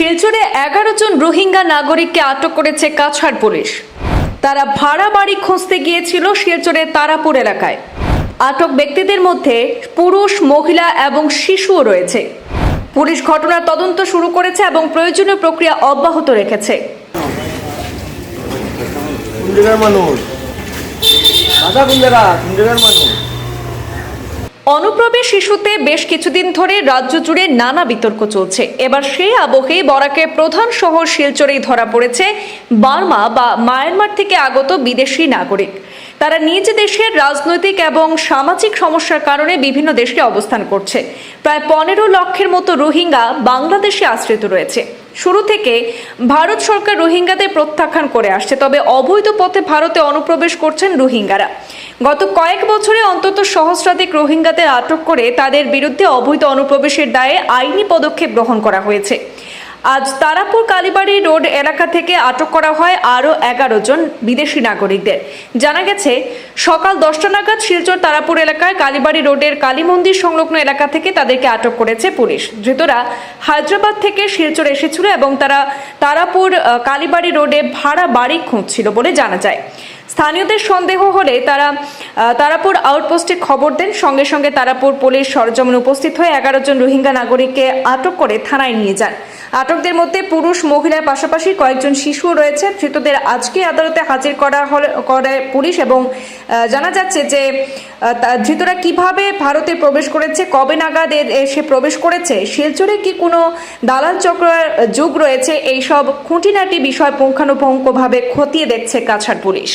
শিলচরে এগারো জন রোহিঙ্গা নাগরিককে আটক করেছে কাছাড় পুলিশ। তারা ভাড়া বাড়ি খুঁজতে গিয়েছিল শিলচরের তারাপুর এলাকায়। আটক ব্যক্তিদের মধ্যে পুরুষ, মহিলা এবং শিশুও রয়েছে। পুলিশ ঘটনার তদন্ত শুরু করেছে এবং প্রয়োজনীয় প্রক্রিয়া অব্যাহত রেখেছে। মানুষ? অনুপ্রবেশ শিশুতে বেশ কিছুদিন ধরে রাজ্য জুড়ে নানা বিতর্ক চলছে। এবার সেই আবহে বরাকের প্রধান শহর শিলচরেই ধরা পড়েছে বার্মা বা মায়ানমার থেকে আগত বিদেশি নাগরিক। তারা নিজ দেশের রাজনৈতিক এবং সামাজিক সমস্যার কারণে বিভিন্ন দেশে অবস্থান করছে। প্রায় পনেরো লক্ষের মতো রোহিঙ্গা বাংলাদেশে আশ্রিত রয়েছে। শুরু থেকে ভারত সরকার রোহিঙ্গাদের প্রত্যাখ্যান করে আসছে, তবে অবৈধ পথে ভারতে অনুপ্রবেশ করছেন রোহিঙ্গারা। গত কয়েক বছরে অন্তত সহস্রাধিক রোহিঙ্গাদের আটক করে তাদের বিরুদ্ধে অবৈধ অনুপ্রবেশের দায়ে আইনি পদক্ষেপ গ্রহণ করা হয়েছে। আজ তারাপুর কালীবাড়ি রোড এলাকা থেকে আটক করা হয় আরও এগারো জন বিদেশি নাগরিকদের। জানা গেছে, সকাল দশটা নাগাদ শিলচর তারাপুর এলাকায় কালীবাড়ি রোডের কালী মন্দির সংলগ্ন এলাকা থেকে তাদেরকে আটক করেছে পুলিশ। ধৃতরা হায়দ্রাবাদ থেকে শিলচর এসেছিল এবং তারা তারাপুর কালীবাড়ি রোডে ভাড়া বাড়ি খুঁজছিল বলে জানা যায়। স্থানীয়দের সন্দেহ হলে তারা তারাপুর আউটপোস্টে খবর দেন। সঙ্গে সঙ্গে তারাপুর পুলিশ সরজমিনে উপস্থিত হয়ে এগারো জন রোহিঙ্গা নাগরিককে আটক করে থানায় নিয়ে যান। আটকদের মধ্যে পুরুষ মহিলার পাশাপাশি কয়েকজন শিশুও রয়েছে। ধৃতদের আজকে আদালতে হাজির করা হলে, করে পুলিশ এবং জানা যাচ্ছে যে ধৃতরা কীভাবে ভারতে প্রবেশ করেছে, কবে নাগাদ এসে প্রবেশ করেছে, শিলচরে কি কোনো দালাল চক্রের যুগ রয়েছে, এইসব খুঁটিনাটি বিষয় পুঙ্খানুপুঙ্খভাবে খতিয়ে দেখছে কাছাড় পুলিশ।